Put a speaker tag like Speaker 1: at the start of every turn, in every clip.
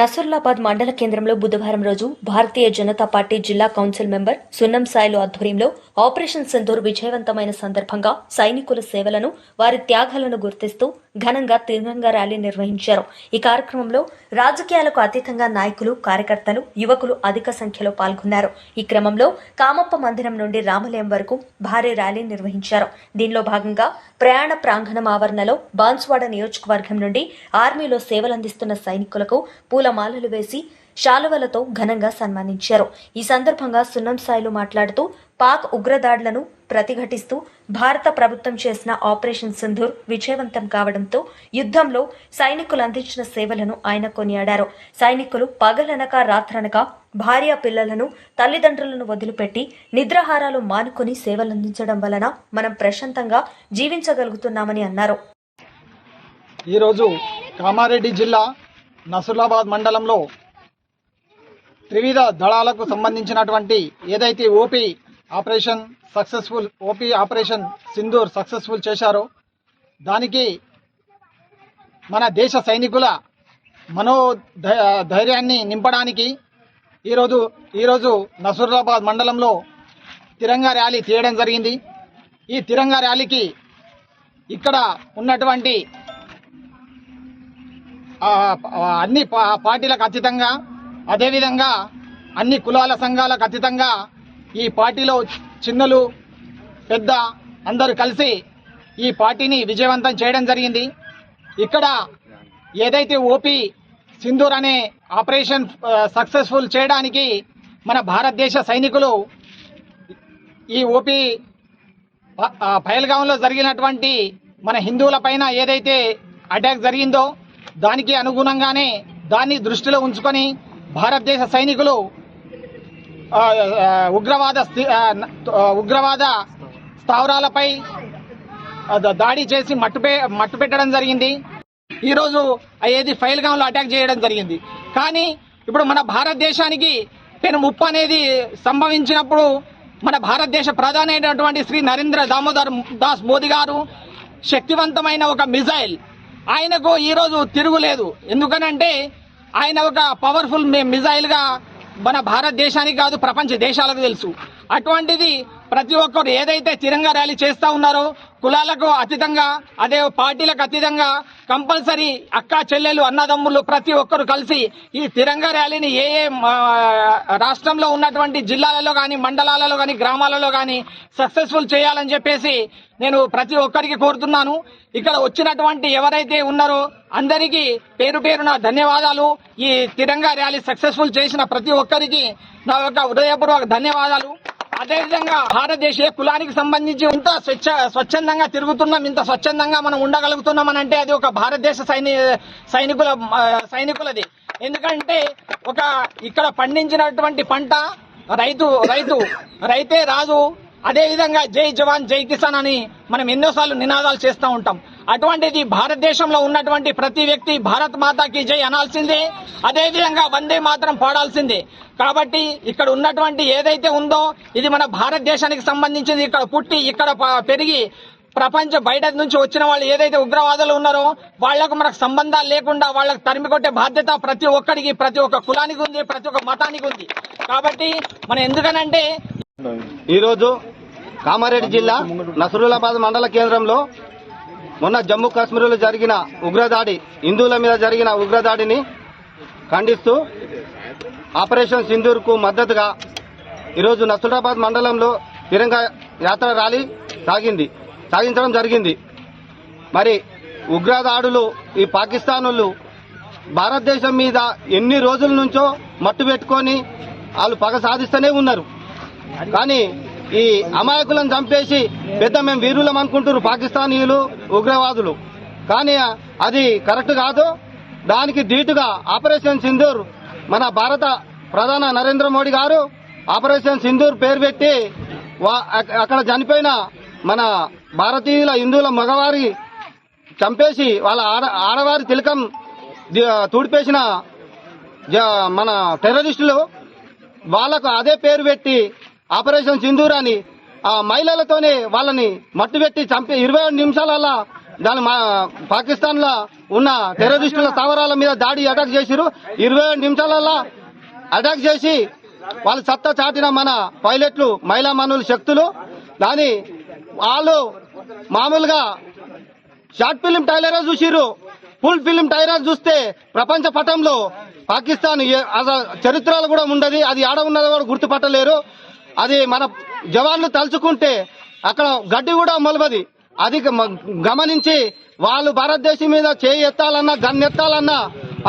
Speaker 1: నసరులాబాద్ మండల కేంద్రంలో బుధవారం రోజు భారతీయ జనతా పార్టీ జిల్లా కౌన్సిల్ మెంబర్ సున్నం సాయిలు ఆధ్వర్యంలో ఆపరేషన్ సింధూర్ విజయవంతమైన సందర్భంగా సైనికుల సేవలను వారి త్యాగాలను గుర్తిస్తూ ఘనంగా తిరంగా ర్యాలీ నిర్వహించారు. ఈ కార్యక్రమంలో రాజకీయాలకు అతీతంగా నాయకులు కార్యకర్తలు యువకులు అధిక సంఖ్యలో పాల్గొన్నారు. ఈ క్రమంలో కామప్ప మందిరం నుండి రామలయం వరకు భారీ ర్యాలీ నిర్వహించారు. దీనిలో భాగంగా ప్రయాణ ప్రాంగణం ఆవరణలో బాన్స్వాడ నియోజకవర్గం నుండి ఆర్మీలో సేవలందిస్తున్న సైనికులకు పూల మాలలు వేసి శాలువలతో ఘనంగా సన్మానించారు. ఈ సందర్భంగా సున్నం సాయిలు మాట్లాడుతూ పాక్ ఉగ్రదాడులను ప్రతిఘటిస్తూ భారత ప్రభుత్వం చేసిన ఆపరేషన్ సింధూర్ విజయవంతం కావడంతో యుద్ధంలో సైనికులు అందించిన సేవలను ఆయన కొనియాడారు. సైనికులు పగలనక రాత్రనక భార్య పిల్లలను తల్లిదండ్రులను వదిలిపెట్టి నిద్రాహారాలు మానుకొని సేవలందించడం వలన మనం ప్రశాంతంగా జీవించగలుగుతున్నామని అన్నారు.
Speaker 2: ఈరోజు కామారెడ్డి జిల్లా నసులాబాద్ మండలంలో త్రివిధ దళాలకు సంబంధించినటువంటి ఏదైతే OP operation successful OP operation Sindoor successful చేశారో దానికి మన దేశ సైనికుల మనో ధైర్యాన్ని నింపడానికి ఈరోజు ఈరోజు నసూరాబాద్ మండలంలో తిరంగా ర్యాలీ తీయడం జరిగింది. ఈ తిరంగా ర్యాలీకి ఇక్కడ ఉన్నటువంటి అన్ని పా- పార్టీలకు అతీతంగా అదేవిధంగా అన్ని కులాల సంఘాలకు అతీతంగా ఈ పార్టీలో చిన్నలు పెద్ద అందరూ కలిసి ఈ పార్టీని విజయవంతం చేయడం జరిగింది. ఇక్కడ ఏదైతే ఓపీ సింధూర్ అనే ఆపరేషన్ సక్సెస్ఫుల్ చేయడానికి మన భారతదేశ సైనికులు ఈ ఓపీ ప- పహల్గాంలో జరిగినటువంటి మన హిందువుల పైన ఏదైతే అటాక్ జరిగిందో దానికి అనుగుణంగానే దాన్ని దృష్టిలో ఉంచుకొని భారతదేశ సైనికులు ఉగ్రవాద స్థి- ఉగ్రవాద స్థావరాలపై దాడి చేసి మట్టుపే మట్టు పెట్టడం జరిగింది. ఈరోజు ఏది ఫైల్గాంలో అటాక్ చేయడం జరిగింది. కానీ ఇప్పుడు మన భారతదేశానికి పెను ముప్పు అనేది సంభవించినప్పుడు మన భారతదేశ ప్రధాని అయినటువంటి శ్రీ నరేంద్ర దామోదర్ దాస్ మోదీ గారు శక్తివంతమైన ఒక మిజైల్ ఆయనకు ఈరోజు తిరుగులేదు. ఎందుకనంటే ఆయన ఒక పవర్ఫుల్ మిజైల్గా మన భారతదేశానికి కాదు ప్రపంచ దేశాలకు తెలుసు. అటువంటిది ప్రతి ఒక్కరు ఏదైతే తిరంగా ర్యాలీ చేస్తూ ఉన్నారో కులాలకు అతీతంగా అదే పార్టీలకు అతీతంగా కంపల్సరీ అక్క చెల్లెలు అన్నదమ్ములు ప్రతి ఒక్కరు కలిసి ఈ తిరంగా ర్యాలీని ఏ ఏ రాష్ట్రంలో ఉన్నటువంటి జిల్లాలలో కానీ మండలాలలో కానీ గ్రామాలలో కానీ సక్సెస్ఫుల్ చేయాలని చెప్పేసి నేను ప్రతి ఒక్కరికి కోరుతున్నాను. ఇక్కడ వచ్చినటువంటి ఎవరైతే ఉన్నారో అందరికీ పేరు పేరున ధన్యవాదాలు. ఈ తిరంగా ర్యాలీ సక్సెస్ఫుల్ చేసిన ప్రతి ఒక్కరికి నా యొక్క హృదయపూర్వక ధన్యవాదాలు. అదేవిధంగా భారతదేశ కులానికి సంబంధించి ఇంత స్వచ్ఛ స్వచ్ఛందంగా తిరుగుతున్నాం ఇంత స్వచ్ఛందంగా మనం ఉండగలుగుతున్నాం అని అంటే అది ఒక భారతదేశ సైని సైనికుల సైనికులది. ఎందుకంటే ఒక ఇక్కడ పండించినటువంటి పంట రైతు రైతు రైతే రాజు. అదేవిధంగా జై జవాన్ జై కిసాన్ అని మనం ఎన్నోసార్లు నినాదాలు చేస్తూ ఉంటాం. అటువంటిది భారతదేశంలో ఉన్నటువంటి ప్రతి వ్యక్తి భారత్ మాతాకి జై అనాల్సిందే. అదేవిధంగా వందే మాత్రం పాడాల్సిందే. కాబట్టి ఇక్కడ ఉన్నటువంటి ఏదైతే ఉందో ఇది మన భారతదేశానికి సంబంధించింది. ఇక్కడ పుట్టి ఇక్కడ పెరిగి ప్రపంచ బయట నుంచి వచ్చిన వాళ్ళు ఏదైతే ఉగ్రవాదులు ఉన్నారో వాళ్ళకు మనకు సంబంధాలు లేకుండా వాళ్ళకు తరిమి కొట్టే బాధ్యత ప్రతి ఒక్కడికి ప్రతి ఒక్క కులానికి ఉంది ప్రతి ఒక్క మతానికి ఉంది. కాబట్టి మనం ఎందుకనంటే
Speaker 3: ఈరోజు కామారెడ్డి జిల్లా నసరులాబాద్ మండల కేంద్రంలో మొన్న జమ్మూ కాశ్మీర్లో జరిగిన ఉగ్రదాడి హిందువుల మీద జరిగిన ఉగ్రదాడిని ఖండిస్తూ ఆపరేషన్ సింధూర్కు మద్దతుగా ఈరోజు నసరులాబాద్ మండలంలో తిరంగ యాత్ర ర్యాలీ సాగింది సాగించడం జరిగింది. మరి ఉగ్రదాడులు ఈ పాకిస్తానులు భారతదేశం మీద ఎన్ని రోజుల నుంచో మట్టు పెట్టుకొని వాళ్ళు పగ సాధిస్తూనే ఉన్నారు. కానీ ఈ అమాయకులను చంపేసి పెద్ద మేము వీరులం అనుకుంటున్నారు పాకిస్తానీయులు ఉగ్రవాదులు. కానీ అది కరెక్ట్ కాదు. దానికి ధీటుగా ఆపరేషన్ సింధూర్ మన భారత ప్రధాన నరేంద్ర మోడీ గారు ఆపరేషన్ సింధూర్ పేరు పెట్టి వా- అక్కడ చనిపోయిన మన భారతీయుల హిందువుల మగవారి చంపేసి వాళ్ళ ఆడ ఆడవారి తిలకం తుడిపేసిన జ- మన టెర్రరిస్టులు వాళ్ళకు అదే పేరు పెట్టి ఆపరేషన్ సింధూర్ అని ఆ మహిళలతోనే వాళ్ళని మట్టు పెట్టి చంపి ఇరవై నిమిషాలల్లా దాని మా పాకిస్తాన్లో ఉన్న టెర్రరిస్టుల స్థావరాల మీద దాడి అటాక్ చేసిరు ఇరవై ఏడు నిమిషాలలో అటాక్ చేసి వాళ్ళు సత్తా చాటిన మన పైలట్లు మహిళా మనుల శక్తులు. దాని వాళ్ళు మామూలుగా షార్ట్ ఫిలిం టైలర్ చూసిరు ఫుల్ ఫిలిం టైలర్ చూస్తే ప్రపంచ పటంలో పాకిస్తాన్ చరిత్రలు చరిత్రలో కూడా ఉండదు. అది ఆడ ఉన్నదో కూడా గుర్తుపట్టలేరు. అది మన జవాన్లు తలుచుకుంటే అక్కడ గడ్డి కూడా మొలబది అది గమనించి వాళ్ళు భారతదేశం మీద చేయి ఎత్తాలన్నా గన్ ఎత్తాలన్నా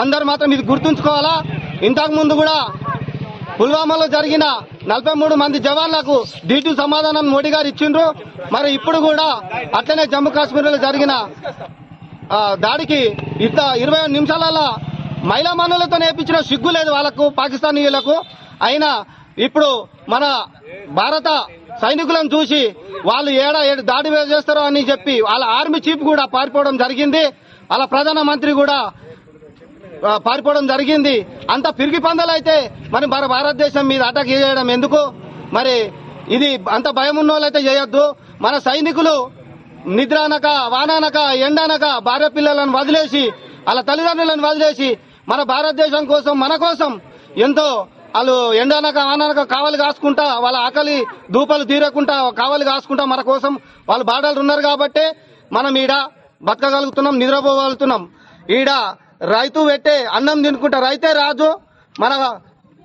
Speaker 3: అందరు మాత్రం ఇది గుర్తుంచుకోవాలా? ఇంతకు ముందు కూడా పుల్వామాలో జరిగిన నలభై మూడు మంది జవాన్లకు డీటీ సమాధానం మోడీ గారు ఇచ్చిండ్రు. మరి ఇప్పుడు కూడా అట్లనే జమ్మూ కాశ్మీర్లో జరిగిన దాడికి ఇంత ఇరవై ఐదు నిమిషాలలో మహిళా మనులతో నేర్పించిన సిగ్గు లేదు వాళ్ళకు పాకిస్తానీయులకు. అయినా ఇప్పుడు మన భారత సైనికులను చూసి వాళ్ళు ఏడా ఏడు దాడి చేస్తారో అని చెప్పి వాళ్ళ ఆర్మీ చీఫ్ కూడా పారిపోవడం జరిగింది. వాళ్ళ ప్రధాన మంత్రి కూడా పారిపోవడం జరిగింది. అంత పిరిగి పందలైతే మరి మన భారతదేశం మీద అటాక్ చేయడం ఎందుకు? మరి ఇది అంత భయం ఉన్న వాళ్ళైతే చేయొద్దు. మన సైనికులు నిద్ర వానానక ఎండానక భార్య పిల్లలను వదిలేసి వాళ్ళ తల్లిదండ్రులను వదిలేసి మన భారతదేశం కోసం మన కోసం ఎంతో వాళ్ళు ఎండనక వాననక కావలి కాసుకుంటా వాళ్ళ ఆకలి దూపలు తీరకుండా కావలి కాసుకుంటా మన కోసం వాళ్ళు బాడలు ఉన్నారు కాబట్టే మనం ఈడ బతకగలుగుతున్నాం నిద్రపోగలుగుతున్నాం. ఈడ రైతు పెట్టే అన్నం తినుకుంటా రైతే రాజు మన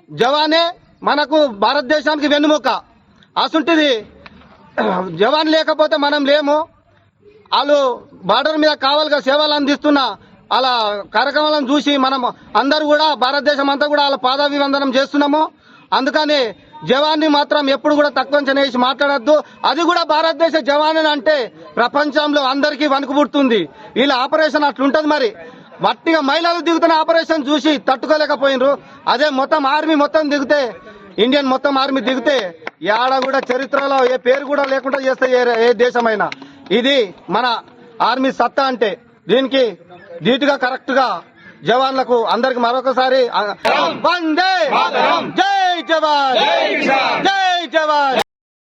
Speaker 3: జవానే మనకు భారతదేశానికి వెన్నుముక. అసుంటిది జవాన్ లేకపోతే మనం లేము. వాళ్ళు బార్డర్ మీద కావాలిగా సేవలు అందిస్తున్న అలా కార్యక్రమాలను చూసి మనం అందరూ కూడా భారతదేశం అంతా కూడా వాళ్ళ పాదాభివందనం చేస్తున్నాము. అందుకని జవాన్ని మాత్రం ఎప్పుడు కూడా తక్కువ అంచనా మాట్లాడద్దు. అది కూడా భారతదేశ జవాన్ అంటే ప్రపంచంలో అందరికీ వణుకు పుడుతుంది వీళ్ళ ఆపరేషన్ అట్లుంటది మరి. మట్టిగా మహిళలు దిగుతున్న ఆపరేషన్ చూసి తట్టుకోలేకపోయినరు. అదే మొత్తం ఆర్మీ మొత్తం దిగితే ఇండియన్ మొత్తం ఆర్మీ దిగితే ఏడ కూడా చరిత్రలో ఏ పేరు కూడా లేకుండా చేస్తే ఏ ఏ దేశమైనా. ఇది మన ఆర్మీ సత్తా అంటే దీనికి ధీటుగా కరెక్ట్గా జవాన్లకు అందరికి మరొకసారి వందే జై జవాన్. జై జవాన్.